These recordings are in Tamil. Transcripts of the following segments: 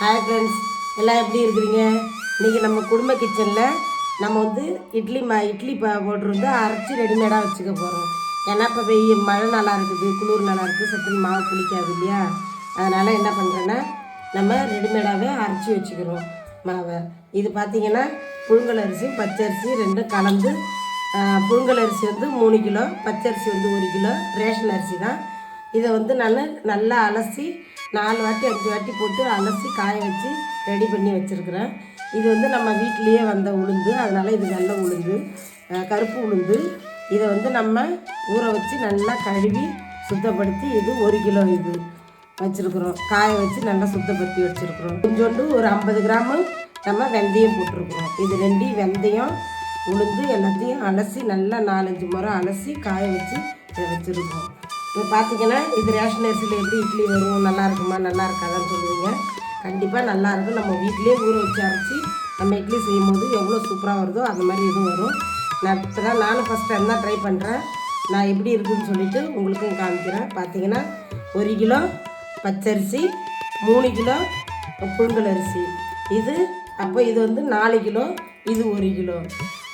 ஹாய் ஃப்ரெண்ட்ஸ் எல்லாம் எப்படி இருக்கிறீங்க? இன்றைக்கி நம்ம குடும்ப கிச்சனில் நம்ம வந்து இட்லி ம இட்லி ப போட்டிருந்து அரைச்சி ரெடிமேடாக வச்சுக்க போகிறோம் ஏன்னா இப்போ வெயில் மழை நல்லா இருக்குது குளிர் நல்லா இருக்குது சட்டுன்னு மாவு புளிக்காது இல்லையா? அதனால் என்ன பண்ணுறேன்னா நம்ம ரெடிமேடாகவே அரைச்சி வச்சுக்கிறோம் மாவை. இது பார்த்திங்கன்னா புழுங்கல் அரிசி பச்சரிசி ரெண்டும் கலந்து புழுங்கல் அரிசி வந்து மூணு கிலோ பச்சரிசி வந்து ஒரு கிலோ ரேஷன் அரிசி தான். இதை வந்து நான் நல்லா அலசி நாலு வாட்டி அஞ்சு வாட்டி போட்டு அலசி காய வச்சு ரெடி பண்ணி வச்சுருக்குறேன். இது வந்து நம்ம வீட்டிலேயே வந்த உளுந்து. அதனால் இது நல்ல உளுந்து. கருப்பு உளுந்து. இதை வந்து நம்ம ஊற வச்சு நல்லா கழுவி சுத்தப்படுத்தி இது ஒரு கிலோ இது வச்சுருக்குறோம். காய வச்சு நல்லா சுத்தப்படுத்தி வச்சுருக்குறோம். கொஞ்சோண்டு ஒரு ஐம்பது கிராமு நம்ம வெந்தயம் போட்டிருக்குறோம். இது ரெண்டி வெந்தயம் உளுந்து எல்லாத்தையும் அலசி நல்லா நாலஞ்சு முறை அலசி காய வச்சு வச்சுருக்கோம் இப்போ பார்த்தீங்கன்னா இது ரேஷன் அரிசியில் எப்படி இட்லி வரும் நல்லா இருக்குமா நல்லா இருக்காதான்னு சொல்லுவீங்க. கண்டிப்பாக நல்லா இருக்கும். நம்ம வீட்டிலேயே ஊற வச்சு அரைச்சி நம்ம இட்லி செய்யும் போது எவ்வளோ சூப்பராக வருதோ அந்த மாதிரி இதுவும் வரும். நான் இப்போ தான் நானும் ஃபஸ்ட் டைம் தான் ட்ரை பண்ணுறேன் நான் எப்படி இருக்குதுன்னு சொல்லிட்டு உங்களுக்கும் காமிக்கிறேன். பார்த்தீங்கன்னா ஒரு கிலோ பச்சரிசி மூணு கிலோ புழுங்கல் அரிசி. இது அப்போ இது வந்து நாலு கிலோ இது ஒரு கிலோ.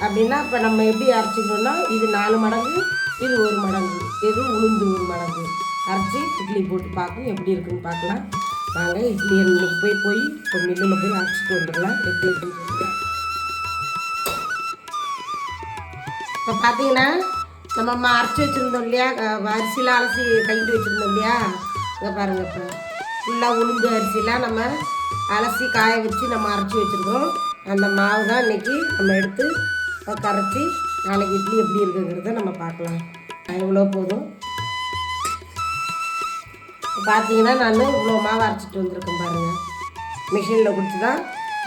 அப்படின்னா இப்போ நம்ம எப்படி அரைச்சிக்கணும்னா இது நாலு மடங்கு இது ஒரு மடங்கு இது உளுந்து ஒரு மடங்கு. அரைச்சி இட்லி போட்டு பார்க்கும் எப்படி இருக்குன்னு பார்க்கலாம். வாங்க இட்லி இன்னைக்கு போய் போய் இப்போ மில்லில் போய் அரைச்சிட்டு வந்துடலாம். எப்படி இருக்குன்னு இப்போ பார்த்தீங்கன்னா நம்ம அம்மா அரைச்சி வச்சுருந்தோம் இல்லையா? அரிசிலாம் அலசி கழிட்டு வச்சுருந்தோம் இல்லையா? இங்கே பாருங்கள் இப்போ. ஃபுல்லாக உளுந்து அரிசிலாம் நம்ம அலசி காய வச்சு நம்ம அரைச்சி வச்சுருக்கோம் அந்த மாவு தான் இன்றைக்கி நம்ம எடுத்து கரைச்சி நாளைக்கு இட்லி எப்படி இருக்குங்கிறத நம்ம பார்க்கலாம். எவ்வளோ போதும். பார்த்தீங்கன்னா நான் இவ்வளோ மாவு அரைச்சிட்டு வந்திருக்கேன் பாருங்கள் மிஷினில் கொடுத்து தான்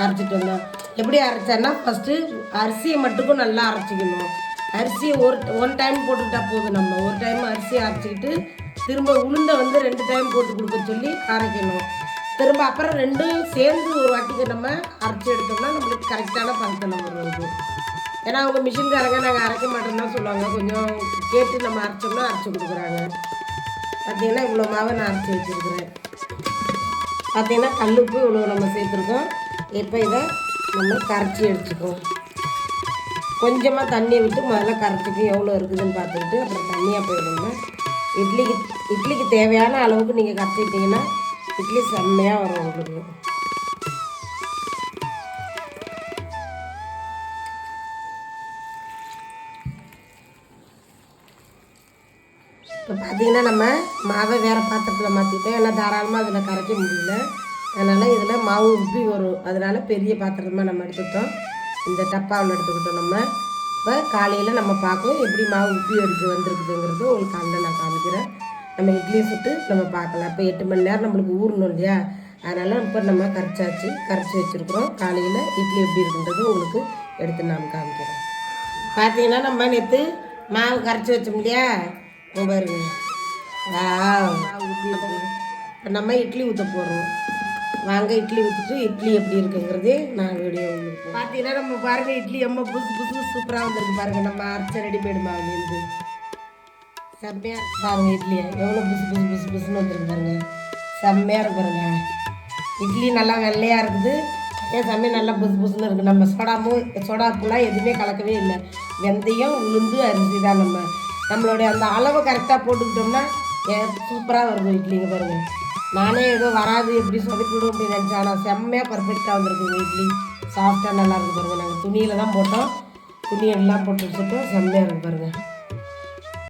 அரைச்சிட்டு வந்தோம் எப்படி அரைச்சேன்னா ஃபஸ்ட்டு அரிசியை மட்டுக்கும் நல்லா அரைச்சிக்கணும். அரிசியை ஒரு ஒன் டைம் போட்டுக்கிட்டா போதும் நம்ம. ஒரு டைம் அரிசியை அரைச்சிக்கிட்டு திரும்ப உளுந்தை வந்து ரெண்டு டைம் போட்டு கொடுக்க சொல்லி அரைக்கணும். திரும்ப அப்புறம் ரெண்டும் சேர்ந்து ஒரு வாட்டிக்கு நம்ம அரைச்சி எடுத்தோம்னா நம்மளுக்கு கரெக்டான பதத்தில் வரும் ஏன்னா அவங்க மிஷின்காரங்க நாங்கள் அரைக்க மாட்டோம்னு தான் சொல்லுவாங்க. கொஞ்சம் கேட்டு நம்ம அரைச்சோம்னா அரைச்சி கொடுக்குறாங்க. பார்த்தீங்கன்னா இவ்வளோ மாவை நான் அரைச்சி வச்சுருக்குறேன். பார்த்தீங்கன்னா கல்லுப்பு இவ்வளோ நம்ம சேர்த்துருக்கோம். இப்போ இதை நம்ம கரைச்சி எடுத்துக்கோம் கொஞ்சமாக தண்ணியை விட்டு முதல்ல கரைச்சிக்கு எவ்வளோ இருக்குதுன்னு பார்த்துக்கிட்டு அப்புறம் தண்ணியாக போயிடுங்க. இட்லிக்கு இட்லிக்கு தேவையான அளவுக்கு நீங்கள் கரைச்சிக்கிட்டிங்கன்னா இட்லி செம்மையாக வரும் உங்களுக்கு. இப்போ பார்த்தீங்கன்னா நம்ம மாவை வேறு பாத்திரத்தில் மாற்றிட்டோம் ஏன்னா தாராளமாக அதில் கரைக்க முடியல. அதனால் இதில் மாவு உப்பி வரும் அதனால் பெரிய பாத்திரமாக நம்ம எடுத்துக்கிட்டோம். இந்த டப்பாவில் எடுத்துக்கிட்டோம் நம்ம. இப்போ காலையில் நம்ம பார்க்கணும் எப்படி மாவு உப்பி எடுத்து வந்திருக்குதுங்கிறது உங்களுக்கு காலையில் நான் காமிக்கிறேன். நம்ம இட்லி சுட்டு நம்ம பார்க்கலாம். இப்போ எட்டு மணி நேரம் நம்மளுக்கு ஊறணும் இல்லையா? அதனால் இப்போ நம்ம கரைச்சாச்சு கரைச்சி வச்சுருக்குறோம். காலையில் இட்லி எப்படி இருக்குன்றது உங்களுக்கு எடுத்து நான் காமிக்கிறேன். பார்த்தீங்கன்னா நம்ம நேற்று மாவு கரைச்சி வச்சோம் இல்லையா? பாருங்க. இப்போ நம்ம இட்லி ஊற்ற போகிறோம் வாங்க இட்லி ஊற்றிட்டு இட்லி எப்படி இருக்குங்கிறது நான் வீடியோ பார்த்தீங்கன்னா நம்ம பாருங்க இட்லி எம்ம புதுசு புதுசு சூப்பராக வந்திருக்கு பாருங்க. நம்ம அரைச்ச ரெடிமேடு மாவுலேருந்து செம்மையாக இருக்கு பாருங்க இட்லியை எவ்வளோ புதுசு புதுசு புதுசு புதுசுன்னு வந்துருக்கு பாருங்க. செம்மையாக இருக்கு பாருங்க. இட்லி நல்லா வெள்ளையாக இருக்குது. ஏன் சமையல் நல்லா புசு புசுன்னு இருக்குது நம்ம சோடாமும் சோடாப்புலாம் எதுவுமே கலக்கவே இல்லை. வெந்தயம் உளுந்து அரிசி தான் நம்ம நம்மளுடைய அந்த அளவை கரெக்டாக போட்டுக்கிட்டோம்னா சூப்பராக வருது இட்லிங்க பாருங்க. நானே ஏதோ வராது எப்படி சொதப்பிடும் அப்படின்னு நினச்சேன். ஆனால் செம்மையாக பர்ஃபெக்டாக வந்திருக்குங்க இட்லி. சாஃப்டாக நல்லா இருக்கு பாருங்க. நாங்கள் துணியில் தான் போட்டோம். துணி எல்லாம் போட்டு வச்சுட்டோம் செம்மையாக இருக்கு பாருங்கள்